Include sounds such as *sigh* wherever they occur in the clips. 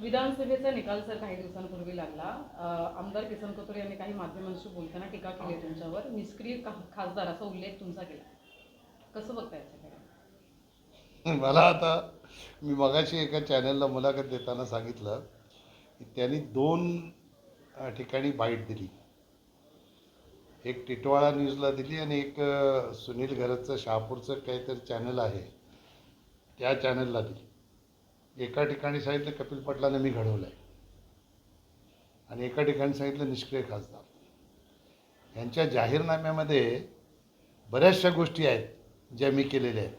विधानसभेचा निकाल सर काही दिवसांपूर्वी लागला. आमदार किसन कपूर यांनी काही माध्यमांशी बोलताना टीका केली तुमच्यावर. निष्क्रिय खासदार असा उल्लेख तुमचा केला. कसं बघताय मला आता मी मगाशी एका चॅनलला मुलाखत देताना सांगितलं की त्यांनी दोन ठिकाणी बाईट दिली. एक टिटवाळा न्यूजला दिली आणि एक सुनील घरतचं शहापूरचं काहीतरी चॅनल आहे. त्या चॅनलला दिली. एका ठिकाणी सांगितलं कपिल पाटलांना मी घडवलं आहे आणि एका ठिकाणी सांगितलं निष्क्रिय खासदार. यांच्या जाहीरनाम्यामध्ये बऱ्याचशा गोष्टी आहेत ज्या मी केलेल्या आहेत.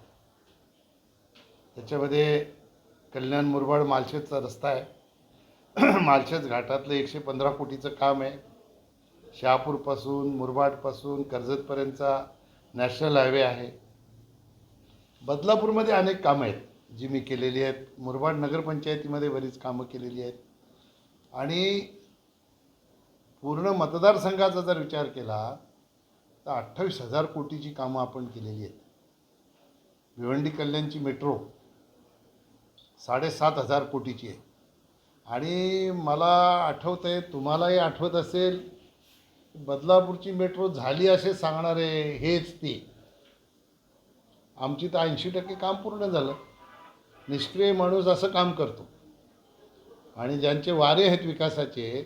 त्याच्यामध्ये कल्याण मुरबाड मालशेजचा रस्ता आहे. मालशेज घाटातलं एकशे पंधरा कोटीचं काम आहे. शहापूरपासून मुरबाडपासून कर्जतपर्यंतचा नॅशनल हायवे आहे. बदलापूरमध्ये अनेक कामं आहेत. जी मी केलेली आहेत. मुरबाड नगरपंचायतीमध्ये बरीच कामं केलेली आहेत. आणि पूर्ण मतदारसंघाचा जर विचार केला तर अठ्ठावीस हजार कोटीची कामं आपण केलेली आहेत. भिवंडी कल्याणची मेट्रो साडेसात हजार कोटीची आहे. आणि मला आठवत आहे तुम्हालाही आठवत असेल बदलापूरची मेट्रो झाली असे सांगणारे हेच ते. आमची तर ऐंशी टक्के काम पूर्ण झालं. निष्क्रिय माणूस असं काम करतो. आणि ज्यांचे वारे आहेत विकासाचे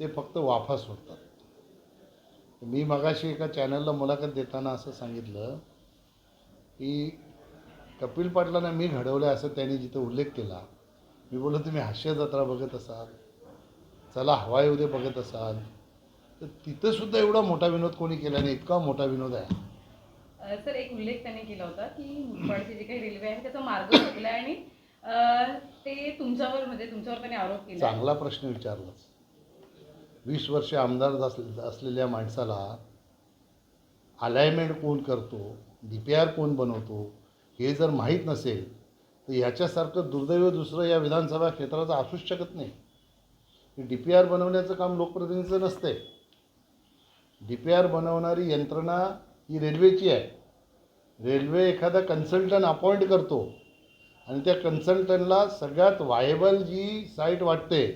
ते फक्त वाफा सोडतात. मी मगाशी एका चॅनलला मुलाखत देताना असं सांगितलं की कपिल पाटलांना मी घडवलं असं त्यांनी जिथं उल्लेख केला मी बोललो तुम्ही हास्य जत्रा बघत असाल चला हवा येऊ दे बघत असाल. तर तिथंसुद्धा एवढा मोठा विनोद कोणी केला नाही इतका मोठा विनोद आहे. सर एक उल्लेख त्यांनी केला होता की मुरबाडची जी काही रेल्वे आहे त्याचा मार्ग चुकला आणि ते तुमच्यावर म्हणजे तुमच्यावर त्यांनी आरोप केला चांगला प्रश्न विचारलाच. वीस वर्ष आमदार असलेल्या माणसाला अलायमेंट कोण करतो डी पी आर कोण बनवतो हे जर माहीत नसेल तर याच्यासारखं दुर्दैव दुसरं या विधानसभा क्षेत्राचं असूच शकत नाही. डी पी आर बनवण्याचं काम लोकप्रतिनिधीचं नसतंय. डी पी आर बनवणारी यंत्रणा ही रेल्वेची आहे. रेल्वे एखादा कन्सल्टंट अपॉइंट करतो आणि त्या कन्सल्टंटला सगळ्यात वायबल जी साईट वाटते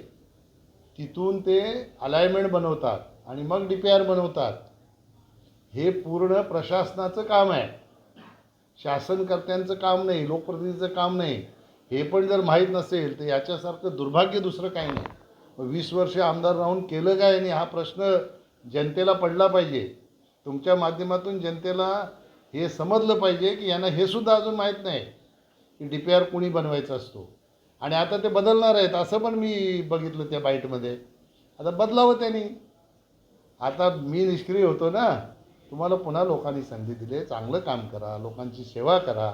तिथून ते अलायमेंट बनवतात आणि मग डी पी आर बनवतात. हे पूर्ण प्रशासनाचं काम आहे. शासनकर्त्यांचं काम नाही लोकप्रतिनिधीचं काम नाही. हे पण जर माहीत नसेल तर याच्यासारखं दुर्भाग्य दुसरं काही नाही. वीस वर्ष आमदार राहून केलं काय? आणि हा प्रश्न जनतेला पडला पाहिजे. तुमच्या माध्यमातून जनतेला हे समजलं पाहिजे की यांना हे सुद्धा अजून माहीत नाही की डी पी आर कोणी बनवायचा असतो. आणि आता ते बदलणार आहेत असं पण मी बघितलं त्या बाईटमध्ये. आता बदलावं त्यांनी. आता मी निष्क्रिय होतो ना तुम्हाला पुन्हा लोकांनी संधी दिली चांगलं काम करा लोकांची सेवा करा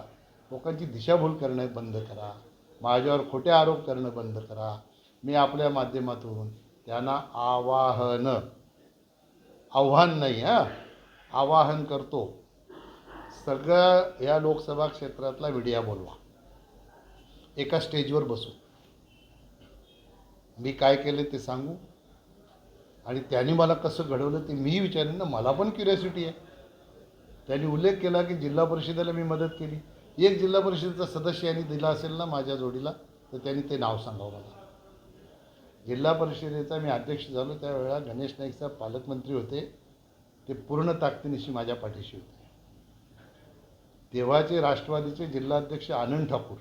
लोकांची दिशाभूल करणं बंद करा माझ्यावर खोटे आरोप करणं बंद करा. मी आपल्या माध्यमातून त्यांना आवाहन आव्हान नाही हां आवाहन करतो. सगळ्या या लोकसभा क्षेत्रातला मीडिया बोलवा. एका स्टेजवर बसू. मी काय केलं ते सांगू. आणि त्यांनी मला कसं घडवलं ते मी विचारेन. ना मला पण क्युरियोसिटी आहे. त्यांनी उल्लेख केला की जिल्हा परिषदेला मी मदत केली. एक जिल्हा परिषदेचा सदस्य यांनी दिला असेल ना माझ्या जोडीला तर त्यांनी ते नाव सांगावं मला. जिल्हा परिषदेचा मी अध्यक्ष झालो. त्यावेळेला गणेश नाईक साहेब पालकमंत्री होते. ते पूर्ण ताकदीनिशी माझ्या पाठीशी होते. तेव्हाचे राष्ट्रवादीचे जिल्हाध्यक्ष आनंद ठाकूर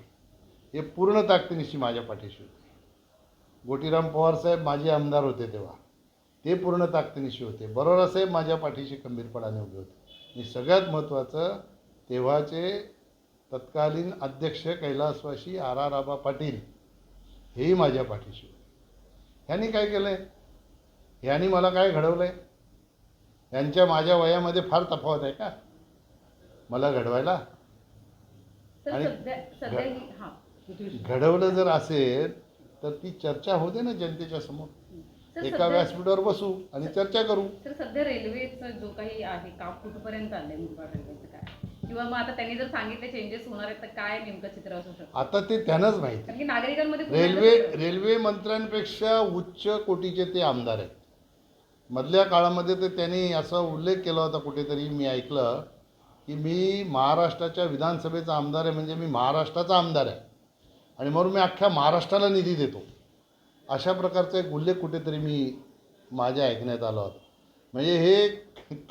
हे पूर्ण ताकदीनिशी माझ्या पाठीशी होते. गोटीराम पवार साहेब माझे आमदार होते तेव्हा. ते पूर्ण ताकदीनिशी होते. बरोरासाहेब माझ्या पाठीशी खंबीरपणाने उभे होते. आणि सगळ्यात महत्त्वाचं तेव्हाचे तत्कालीन अध्यक्ष कैलासवासी आर आर आबा पाटील हेही माझ्या पाठीशी होते. ह्यांनी काय केलं आहे ह्यांनी मला काय घडवलं आहे यांच्या माझ्या वयामध्ये फार तफावत आहे का? मला घडवायला? आणि- घडवलं जर असेल तर ती चर्चा होते ना जनतेच्या समोर. एका व्यासपीठावर बसू आणि चर्चा करू. तर सध्या रेल्वेचं जो काही आहे काम कुठपर्यंत आलंय मुरबाड रेल्वेचं काय? किंवा मग आता त्यांनी जर सांगितले चेंजेस होणार आहेत तर काय नेमकं चित्र असू शकतं? आता ते त्यांनाच माहिती. नागरिकांमध्ये रेल्वे रेल्वे मंत्र्यांपेक्षा उच्च कोटीचे ते आमदार आहेत. मधल्या काळामध्ये तर त्यांनी असा उल्लेख केला होता कुठेतरी मी ऐकलं. की मी महाराष्ट्राच्या विधानसभेचा आमदार आहे म्हणजे मी महाराष्ट्राचा आमदार आहे. आणि म्हणून मी अख्ख्या महाराष्ट्राला निधी देतो. अशा प्रकारचा एक उल्लेख कुठेतरी मी माझ्या ऐकण्यात आला होता. म्हणजे हे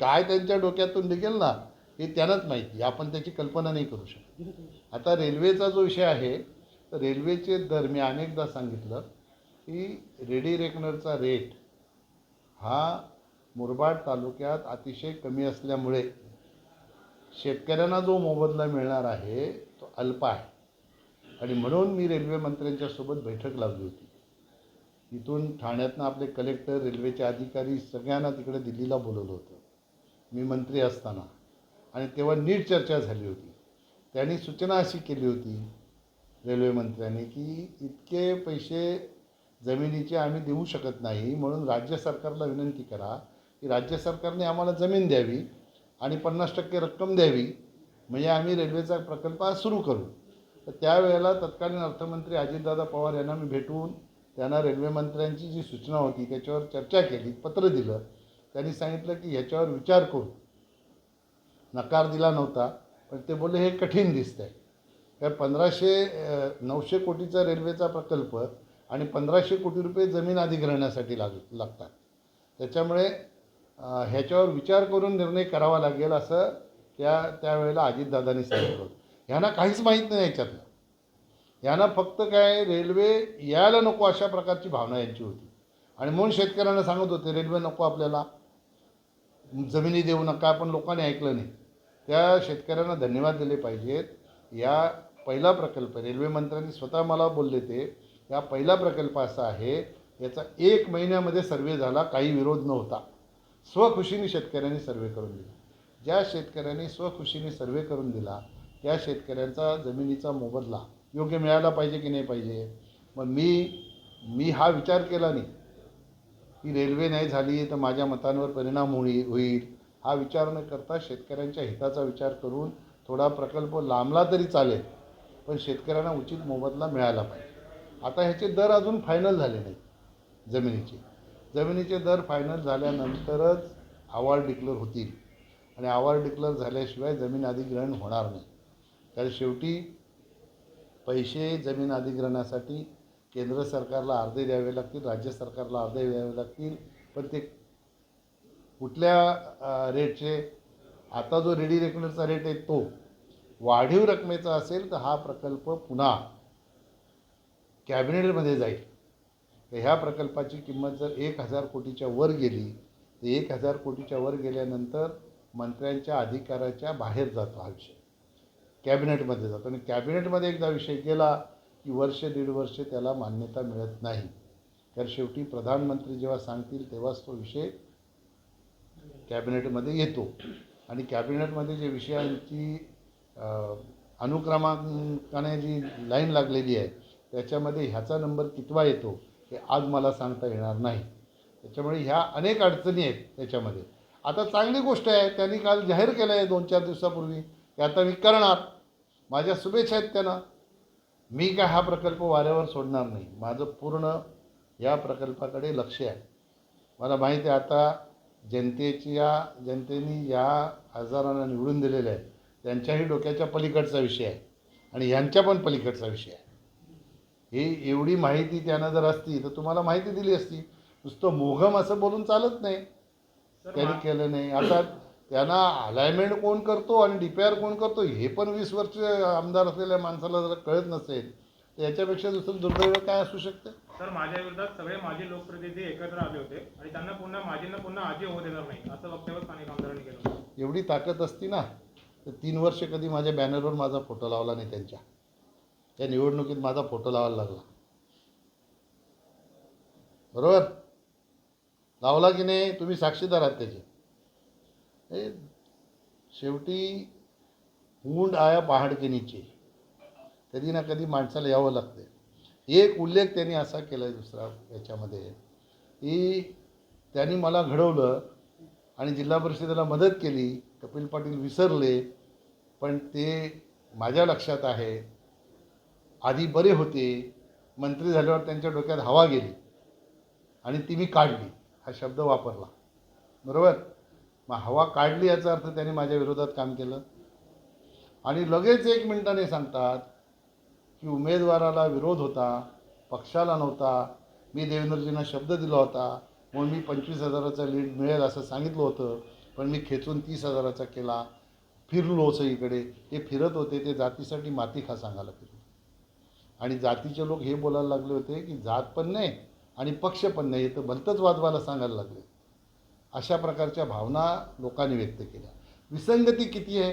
काय त्यांच्या डोक्यातून निघेल ना हे त्यांनाच माहिती आपण त्याची कल्पना नाही करू शकत. आता रेल्वेचा जो विषय आहे तर रेल्वेचे दर मी अनेकदा सांगितलं की रेडी रेकनरचा रेट हा मुरबाड तालुक्यात अतिशय कमी असल्यामुळे शेतकऱ्यांना जो मोबदला मिळणार आहे तो अल्प आहे. आणि म्हणून मी रेल्वे मंत्र्यांच्यासोबत बैठक लावली होती. तिथून ठाण्यातनं आपले कलेक्टर रेल्वेचे अधिकारी सगळ्यांना तिकडे दिल्लीला बोलवलं होतं. मी मंत्री असताना. आणि तेव्हा नीट चर्चा झाली होती. त्यांनी सूचना अशी केली होती रेल्वे मंत्र्यांनी की इतके पैसे जमिनीचे आम्ही देऊ शकत नाही म्हणून राज्य सरकारला विनंती करा की राज्य सरकारने आम्हाला जमीन द्यावी आणि पन्नास टक्के रक्कम द्यावी म्हणजे आम्ही रेल्वेचा प्रकल्प आज सुरू करू. तर त्यावेळेला तत्कालीन अर्थमंत्री अजितदादा पवार यांना मी भेटून त्यांना रेल्वेमंत्र्यांची जी सूचना होती त्याच्यावर चर्चा केली पत्र दिलं. त्यांनी सांगितलं की ह्याच्यावर विचार करू नकार दिला नव्हता पण ते बोलले हे कठीण दिसतं आहे कारण पंधराशे नऊशे कोटीचा रेल्वेचा प्रकल्प आणि पंधराशे कोटी रुपये जमीन अधिग्रहणासाठी लाग लागतात. त्याच्यामुळे ह्याच्यावर विचार करून निर्णय करावा लागेल असं त्या त्यावेळेला अजितदादांनी सांगितलं होतं. ह्यांना काहीच माहीत नाही याच्यातलं. यांना फक्त काय रेल्वे यायला नको अशा प्रकारची भावना यांची होती. आणि म्हणून शेतकऱ्यांना सांगत होते रेल्वे नको आपल्याला. जमिनी देऊ नका पण लोकांनी ऐकलं नाही. त्या शेतकऱ्यांना धन्यवाद दिले पाहिजेत. या पहिला प्रकल्प रेल्वे मंत्र्यांनी स्वतः मला बोलले ते या पहिला प्रकल्प असा आहे याचा एक महिन्यामध्ये सर्वे झाला काही विरोध नव्हता. स्वखुशीने शेतकऱ्यांनी सर्वे करून दिला. ज्या शेतकऱ्यांनी स्वखुशीने सर्वे करून दिला त्या शेतकऱ्यांचा जमिनीचा मोबदला योग्य मिळायला पाहिजे की नाही पाहिजे? मग मी मी हा विचार केला नाही. की रेल्वे नाही झाली तर माझ्या मतांवर परिणाम होई होईल. हा विचार न करता शेतकऱ्यांच्या हिताचा विचार करून थोडा प्रकल्प लांबला तरी चालेल पण शेतकऱ्यांना उचित मोबदला मिळाला पाहिजे. आता ह्याचे दर अजून फायनल झाले नाहीत जमिनीचे. जमिनीचे दर फायनल झाल्यानंतरच अहवाल डिक्लेअर होतील. आणि अहवाल डिक्लेअर झाल्याशिवाय जमीन अधिग्रहण होणार नाही. कारण शेवटी पैसे जमीन अधिग्रहणासाठी केंद्र सरकारला अर्धे द्यावे लागतील राज्य सरकारला अर्धे द्यावे लागतील. पण ते कुठल्या रेटचे आता जो रेडी रेकनरचा रेट आहे तो वाढीव रकमेचा असेल तर हा प्रकल्प पुन्हा कॅबिनेटमध्ये जाईल. तर ह्या प्रकल्पाची किंमत जर एक हजार कोटीच्या वर गेली तर एक हजार कोटीच्या वर गेल्यानंतर मंत्र्यांच्या अधिकाराच्या बाहेर जातो हा विषय. कॅबिनेटमध्ये जातो. आणि कॅबिनेटमध्ये एकदा विषय गेला की वर्ष दीड वर्ष त्याला मान्यता मिळत नाही. तर शेवटी प्रधानमंत्री जेव्हा सांगतील तेव्हाच तो विषय कॅबिनेटमध्ये येतो. आणि कॅबिनेटमध्ये जे विषयांची अनुक्रमांकाने जी लाईन लागलेली आहे त्याच्यामध्ये ह्याचा नंबर कितवा येतो? हे आज मला सांगता येणार नाही. त्याच्यामुळे ह्या अनेक अडचणी आहेत त्याच्यामध्ये. आता चांगली गोष्ट आहे त्यांनी काल जाहीर केलं आहे दोन चार दिवसापूर्वी. की आता मी करणार. माझ्या शुभेच्छा आहेत त्यांना. मी काय हा प्रकल्प वाऱ्यावर सोडणार नाही. माझं पूर्ण या प्रकल्पाकडे लक्ष आहे. मला माहिती आहे आता जनतेची या जनतेने या आजारांना निवडून दिलेलं आहे. त्यांच्याही डोक्याच्या पलीकडचा विषय आहे. आणि ह्यांच्या पण पलीकडचा विषय आहे. ही एवढी माहिती त्यांना जर असती तर तुम्हाला माहिती दिली असती. नुसतं मोघम असं बोलून चालत नाही. त्यांनी केलं नाही. आता त्यांना अलाइनमेंट कोण करतो आणि डी पी आर कोण करतो हे पण वीस वर्ष आमदार असलेल्या माणसाला जर कळत नसेल तर याच्यापेक्षा दुसरं दुर्दैव काय असू शकतं? तर माझ्या विरोधात सगळे माजी लोकप्रतिनिधी एकत्र आले होते आणि त्यांना पुन्हा माजींना पुन्हा आजी होऊ देणार नाही असं वक्तव्य स्थानिक आमदारांनी केलं. एवढी ताकद असती ना तर तीन वर्ष कधी माझ्या बॅनरवर माझा फोटो लावला नाही त्यांच्या. त्या निवडणुकीत माझा फोटो लावायला लागला. बरोबर? लावला की नाही तुम्ही साक्षीदार आहात त्याचे. हे शेवटी ऊंड आया पहाड के नीचे. कधी ना कधी माणसाला यावं लागते एक उल्लेख त्यांनी असा केला आहे दुसरा याच्यामध्ये की त्यांनी मला घडवलं आणि जिल्हा परिषदेला मदत केली. कपिल पाटील विसरले पण ते माझ्या लक्षात आहे. आधी बरे होते मंत्री झाल्यावर त्यांच्या डोक्यात हवा गेली आणि ती मी काढली हा शब्द वापरला. बरोबर? मग हवा काढली याचा अर्थ त्याने माझ्या विरोधात काम केलं. आणि लगेच एक मिनिटाने सांगतात की उमेदवाराला विरोध होता पक्षाला नव्हता मी देवेंद्रजींना शब्द दिला होता म्हणून मी पंचवीस हजाराचा लीड मिळेल असं सांगितलं होतं पण मी खेचून तीस हजाराचा केला फिरलो इकडे. ते फिरत होते ते जातीसाठी माती खा सांगायला फिरलो. आणि जातीचे लोक हे बोलायला लागले होते की जात पण नाही आणि पक्ष पण नाही. हे तर भलतंच वाजवायला सांगायला लागले. अशा प्रकारच्या भावना लोकांनी व्यक्त केल्या. विसंगती किती आहे?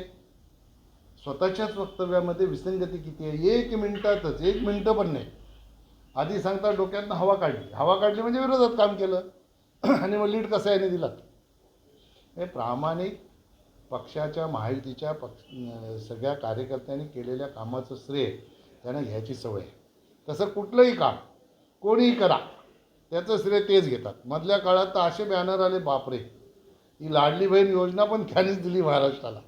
स्वतःच्याच वक्तव्यामध्ये विसंगती किती आहे? एक मिनिटातच एक मिनटं पण नाही. आधी सांगता डोक्यातनं हवा काढली. हवा काढली म्हणजे विरोधात काम केलं. *clears throat* आणि मग लीड कसा याने दिला? हे प्रामाणिक पक्षाच्या माहितीच्या पक्ष सगळ्या कार्यकर्त्यांनी केलेल्या कामाचं श्रेय त्यांना घ्यायची सवय. आहे तसं कुठलंही काम कोणीही करा त्याचं श्रेय तेच घेतात. मधल्या काळात तर असे बॅनर आले बापरे. ही लाडली बहीण योजना पण त्यांनीच दिली महाराष्ट्राला.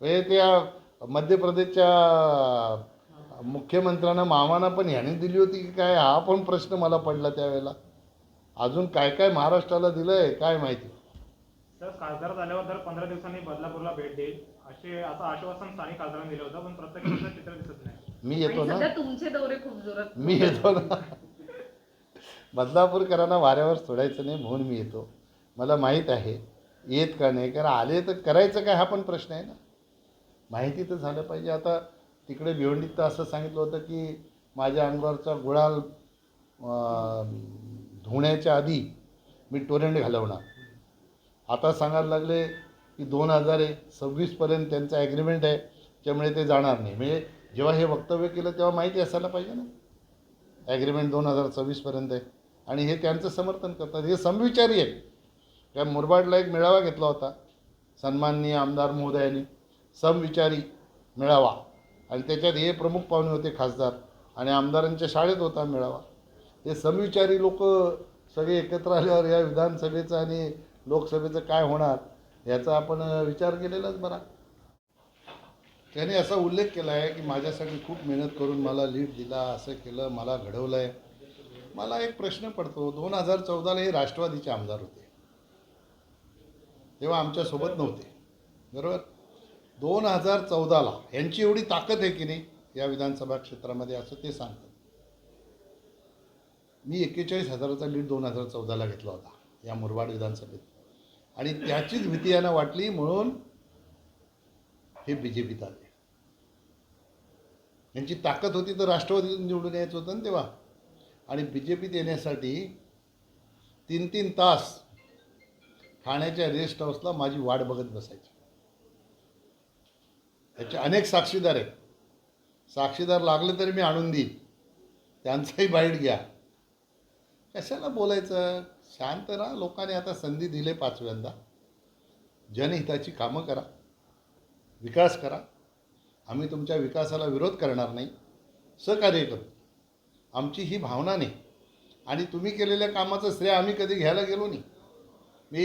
म्हणजे त्या मध्य प्रदेशच्या मुख्यमंत्र्यांना मामांना पण ह्याने दिली होती की काय हा पण प्रश्न मला पडला त्यावेळेला. अजून काय काय महाराष्ट्राला दिलं आहे काय माहिती. तर खासदार झाल्यावर दर पंधरा दिवसांनी बदलापूरला भेट देईल. असे असं आश्वासन स्थानिक खासदारांनी दिलं होतं पण प्रत्येक चित्र दिसत नाही. मी येतो ना? तुमचे दौरे खूप जोरात. मी येतो ना? बदलापूरकरांना वाऱ्यावर सोडायचं नाही म्हणून मी येतो. मला माहीत आहे येत का नाही? कारण आले तर करायचं काय? हा पण प्रश्न आहे ना. माहिती तर झालं पाहिजे. आता तिकडे भिवंडीत तर असं सांगितलं होतं की माझ्या अंगावरचा गुळाल धुण्याच्या आधी मी टोरेंट घालवणार. आता सांगायला लागले की दोन हजार सव्वीसपर्यंत त्यांचा ॲग्रीमेंट आहे त्यामुळे ते जाणार नाही. म्हणजे जेव्हा हे वक्तव्य केलं तेव्हा माहिती असायला पाहिजे ना. ॲग्रीमेंट दोन हजार सव्वीसपर्यंत आहे. आणि हे त्यांचं समर्थन करतात. हे समविचारी आहेत. त्या मुरबाडला एक मेळावा घेतला होता. सन्माननीय आमदार महोदयांनी. समविचारी मेळावा. आणि त्याच्यात हे प्रमुख पाहुणे होते खासदार. आणि आमदारांच्या शाळेत होता मेळावा. हे समविचारी लोक सगळे एकत्र आल्यावर या विधानसभेचं आणि लोकसभेचं काय होणार याचा आपण विचार केलेलाच बरा. त्याने असा उल्लेख केला आहे की माझ्यासाठी खूप मेहनत करून मला लीड दिला असं केलं मला घडवलं आहे मला एक प्रश्न पडतो दोन हजार चौदाला हे राष्ट्रवादीचे आमदार होते. तेव्हा आमच्यासोबत नव्हते. बरोबर? दोन हजार चौदाला यांची एवढी ताकद आहे की नाही या विधानसभा क्षेत्रामध्ये असं ते सांगतात. मी एक्केचाळीस हजाराचा लीड दोन हजार चौदाला घेतला होता या मुरबाड विधानसभेत. आणि त्याचीच भीती यांना वाटली म्हणून हे बी जे पीत आले यांची ताकद होती तर राष्ट्रवादीतून निवडून यायचं होतं ना तेव्हा. आणि बी जे पीत येण्यासाठी तीन तीन तास ठाण्याच्या रेस्ट हाऊसला माझी वाट बघत बसायची. याचे अनेक साक्षीदार आहेत. साक्षीदार लागले तरी मी आणून देईन. त्यांचाही बाईट घ्या. कशाला बोलायचं? शांत राहा लोकांनी आता संधी दिले पाचव्यांदा. जनहिताची कामं करा. विकास करा. आम्ही तुमच्या विकासाला विरोध करणार नाही. सहकार्य करू. आमची ही भावना नाही. आणि तुम्ही केलेल्या कामाचं श्रेय आम्ही कधी घ्यायला गेलो नाही. मी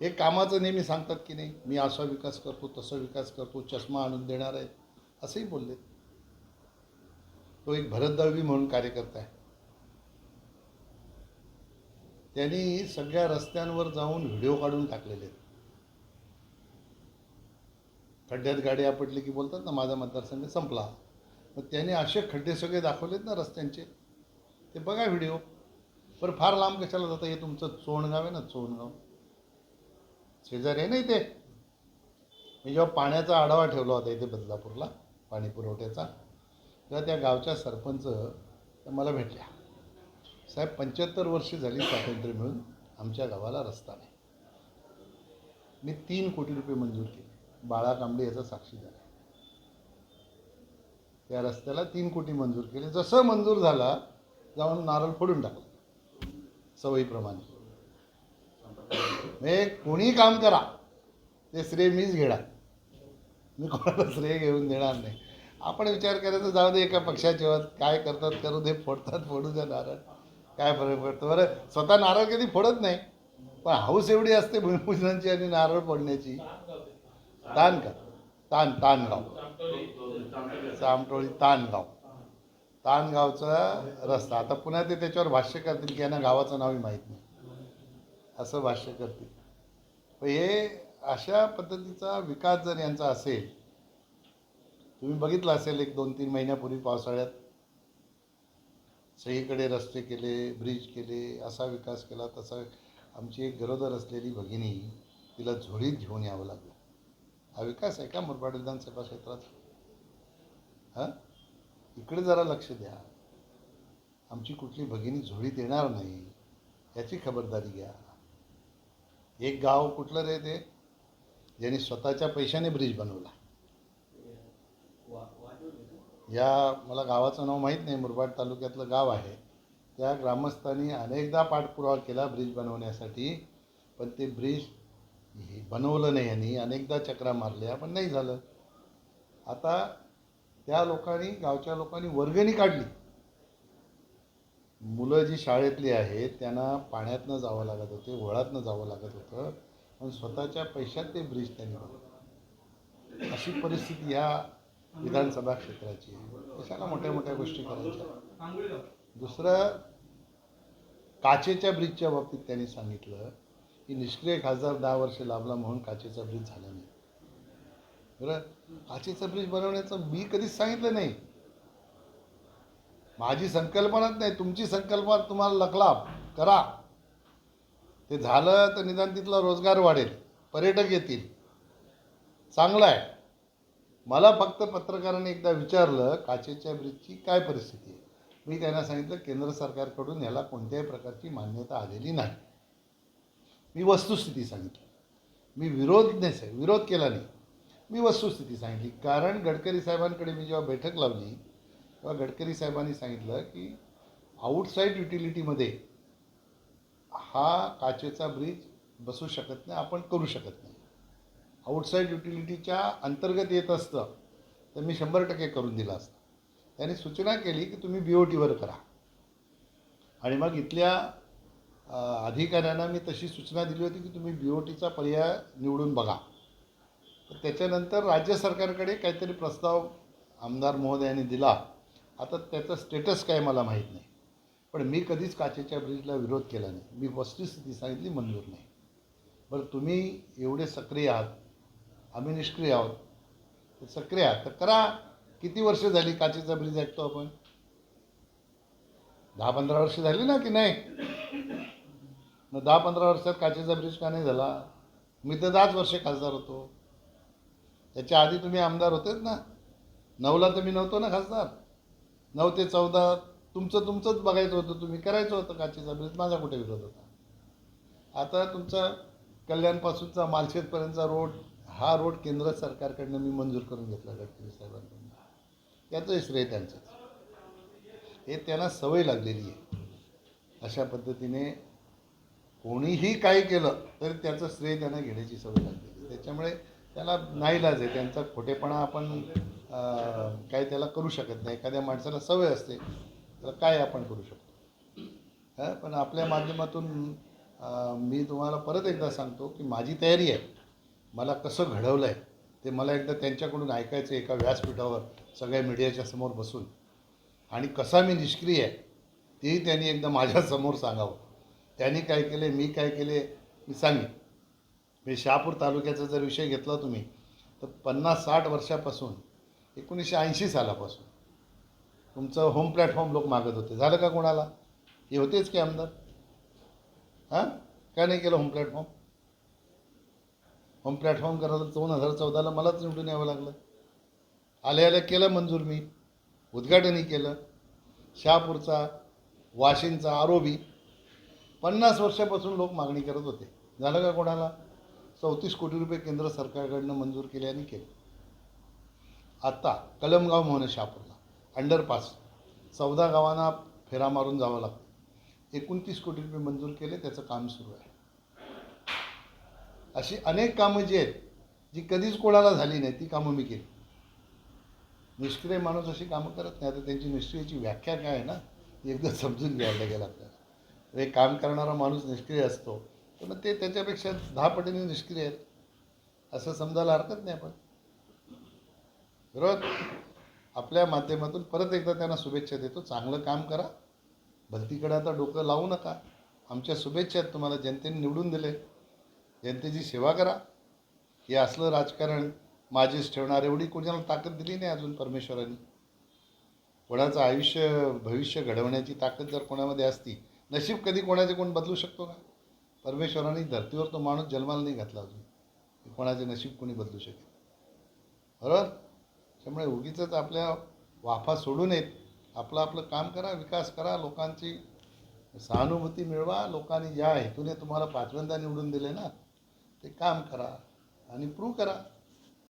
हे कामाचं नेहमी सांगतात की नाही मी असा विकास करतो तसा विकास करतो चष्मा आणून देणार आहे. असंही बोलले. तो एक भरत दळवी म्हणून कार्यकर्ता आहे. त्यांनी सगळ्या रस्त्यांवर जाऊन व्हिडिओ काढून टाकलेले आहेत. खड्ड्यात गाडी आपटली की बोलतात ना माझा मतदारसंघ संपला. मग त्याने असे खड्डे सगळे दाखवलेत ना रस्त्यांचे. ते बघा व्हिडिओ पर फार लांब कशाला जातं? हे तुमचं चोणगाव आहे ना चोणगाव शेजारी आहे ना इथे. मी जेव्हा पाण्याचा आढावा ठेवला होता इथे बदलापूरला पाणी पुरवठ्याचा तेव्हा त्या गावच्या सरपंच मला भेटल्या. साहेब पंच्याहत्तर वर्षे झाली स्वातंत्र्य मिळून आमच्या गावाला रस्ता नाही. मी तीन कोटी रुपये मंजूर केले. बाळा कांबळे याचा साक्षीदार आहे त्या रस्त्याला तीन कोटी मंजूर केले. जसं मंजूर झाला जाऊन नारळ फोडून टाकला. सवयीप्रमाणे. म्हणजे कोणी काम करा ते श्रेय मीच घेणार. मी कोणाला श्रेय घेऊन देणार नाही. आपण विचार करायचा जाऊ दे एका पक्षाचे काय करतात करू दे फोडतात फोडू द्या नारळ. काय फरक पडतो? बरं स्वतः नारळ कधी फोडत नाही. पण हाऊस एवढी असते भूमिपूजनाची आणि नारळ फोडण्याची. तानगाव. का तान तानगाव. सामटोळी तानगाव. तानगावचा रस्ता. आता पुन्हा ते त्याच्यावर भाष्य करतील की यांना गावाचं नावही माहीत नाही. असं भाष्य करतील. पण हे अशा पद्धतीचा विकास जर यांचा असेल तुम्ही बघितलं असेल एक दोन तीन महिन्यापूर्वी पावसाळ्यात सगळीकडे रस्ते केले ब्रिज केले असा विकास केला तसा आमची एक गरोदर असलेली भगिनी तिला झोळीत घेऊन यावं लागलं. हा विकास आहे का मुरबाड विधानसभा क्षेत्रात हां? इकडे जरा लक्ष द्या. आमची कुठली भगिनी झोळीत येणार नाही याची खबरदारी घ्या. एक गाव कुठलं रे ते? ज्यांनी स्वतःच्या पैशाने ब्रिज बनवला. या मला गावाचं नाव माहीत नाही मुरबाड तालुक्यातलं गाव आहे. त्या ग्रामस्थांनी अनेकदा पाठपुरावा केला ब्रिज बनवण्यासाठी पण ते ब्रिज हे बनवलं नाही यांनी. अनेकदा चक्रा मारल्या पण नाही झालं. आता त्या लोकांनी गावच्या लोकांनी वर्गणी काढली. मुलं जी शाळेतली आहेत त्यांना पाण्यातनं जावं लागत होते वळातनं जावं लागत होतं पण स्वतःच्या पैशात ते ब्रिज त्यांनी बनवलं. अशी परिस्थिती ह्या विधानसभा क्षेत्राची आहे. कशाला मोठ्या मोठ्या गोष्टी करायच्या? दुसरं काचेच्या ब्रिजच्या बाबतीत त्यांनी सांगितलं की निष्क्रिय खासदार दहा वर्ष लाभला म्हणून काचेचा ब्रिज झाला नाही. बरं? काचेचा ब्रिज बनवण्याचं मी कधीच सांगितलं नाही. माझी संकल्पनाच नाही. तुमची संकल्पना तुम्हाला लकला करा. ते झालं तर निदान तिथला रोजगार वाढेल. पर्यटक येतील. चांगलं आहे. मला फक्त पत्रकारांनी एकदा विचारलं काचेच्या ब्रिजची काय परिस्थिती आहे? मी त्यांना सांगितलं केंद्र सरकारकडून याला कोणत्याही प्रकारची मान्यता आलेली नाही. मी वस्तुस्थिती सांगितली. मी विरोध नाही सा- विरोध केला नाही. मी वस्तुस्थिती सांगितली. कारण गडकरी साहेबांकडे मी जेव्हा बैठक लावली तेव्हा गडकरी साहेबांनी सांगितलं की आउटसाईड युटिलिटीमध्ये हा काचेचा ब्रिज बसू शकत नाही आपण करू शकत नाही. आउटसाईड युटिलिटीच्या अंतर्गत येत असतं तर मी शंभर टक्के करून दिलं असतं. त्यांनी सूचना केली की तुम्ही बी ओ टीवर करा. आणि मग इथल्या अधिकाऱ्यांना मी तशी सूचना दिली होती की तुम्ही बी ओ टीचा पर्याय निवडून बघा. तर त्याच्यानंतर राज्य सरकारकडे काहीतरी प्रस्ताव आमदार महोदयांनी दिला. आता त्याचं स्टेटस काय मला माहीत नाही. पण मी कधीच काचेच्या ब्रिजला विरोध केला नाही. मी वस्तुस्थिती सांगितली मंजूर नाही. बरं तुम्ही एवढे सक्रिय आहात आम्ही निष्क्रिय आहोत. सक्रिय आहात. तर करा. किती वर्ष झाली काचेचा ब्रिज ऐकतो आपण? दहा पंधरा वर्ष झाली ना की नाही? मग दहा पंधरा वर्षात काचेचा ब्रिज का नाही झाला? मी तर दहाच वर्ष खासदार होतो. त्याच्या आधी तुम्ही आमदार होतेच ना? नऊला तर मी नव्हतो ना खासदार. नऊ ते चौदा तुमचं तुमचंच बघायचं होतं तुम्ही करायचं होतं काचेचा ब्रिज माझा कुठे विरोध होता? आता तुमचा कल्याणपासूनचा मालशेतपर्यंतचा रोड हा रोड केंद्र सरकारकडनं मी मंजूर करून घेतला गडकरी साहेबांकडून. याचं श्रेय त्यांचंच. हे त्यांना सवय लागलेली आहे. अशा पद्धतीने कोणीही काय केलं तरी त्याचं श्रेय त्यांना घेण्याची सवय लागते. त्याच्यामुळे त्याला नाईलाज आहे. त्यांचा खोटेपणा आपण काय त्याला करू शकत नाही. एखाद्या माणसाला सवय असते तर काय आपण करू शकतो? हां पण आपल्या माध्यमातून मी तुम्हाला परत एकदा सांगतो की माझी तयारी आहे. मला कसं घडवलं आहे ते मला एकदा त्यांच्याकडून ऐकायचं एका व्यासपीठावर सगळ्या मीडियाच्या समोर बसून. आणि कसा मी निष्क्रिय आहे तेही त्यांनी एकदा माझ्यासमोर सांगावं. त्यांनी काय केले मी काय केले मी सांगेन. मी शहापूर तालुक्याचा जर विषय घेतला तुम्ही तर पन्नास साठ वर्षापासून एकोणीसशे ऐंशी सालापासून तुमचं होम प्लॅटफॉर्म लोक मागत होते. झालं का कोणाला? हे होतेच की आमदार? हां? का नाही केलं होम प्लॅटफॉर्म होम प्लॅटफॉर्म करायला दोन हजार चौदाला मलाच निवडून यावं लागलं. आले आल्या केलं मंजूर मी. उद्घाटनही केलं. शहापूरचा वाशिंदचा आरोबी पन्नास वर्षापासून लोक मागणी करत होते. झालं का कोणाला? चौतीस कोटी रुपये केंद्र सरकारकडनं मंजूर केल्याने केलं. आत्ता आता कलमगाव म्हणून आहे शहापूरला अंडरपास चौदा गावांना फेरा मारून जावं लागतं. एकोणतीस कोटी रुपये मंजूर केले त्याचं काम सुरू आहे. अशी अनेक कामं जी आहेत जी कधीच कोणाला झाली नाही ती कामं मी केली. निष्क्रिय माणूस अशी कामं करत नाही आता त्यांची निष्क्रियची व्याख्या काय आहे ना ती एकदा समजून घ्यायला गेला आपल्याला एक काम करणारा माणूस निष्क्रिय असतो तर मग ते त्याच्यापेक्षा दहा पटीने निष्क्रिय आहेत. असं समजायला हरकत नाही आपण. बरोबर आपल्या माध्यमातून परत एकदा त्यांना शुभेच्छा देतो. चांगलं काम करा. भलतीकडे आता डोकं लावू नका. आमच्या शुभेच्छा आहेत तुम्हाला. जनतेने निवडून दिले. जनतेची सेवा करा. हे असलं राजकारण माझेच ठेवणार एवढी कोणाला ताकद दिली नाही अजून परमेश्वराने. कोणाचं आयुष्य भविष्य घडवण्याची ताकद जर कोणामध्ये असती नशीब कधी कोणाचे कोण बदलू शकतो का? परमेश्वराने धर्तीवर तो माणूस जन्माला नाही घातला अजून. कोणाचे नशीब कोणी बदलू शकेल? बरोबर? त्यामुळे उगीच आपल्या वाफा सोडू नयेत. आपलं आपलं काम करा विकास करा लोकांची सहानुभूती मिळवा. लोकांनी ज्या हेतूने तुम्हाला पाचव्यांदा निवडून दिले ना ते काम करा आणि प्रूव्ह करा.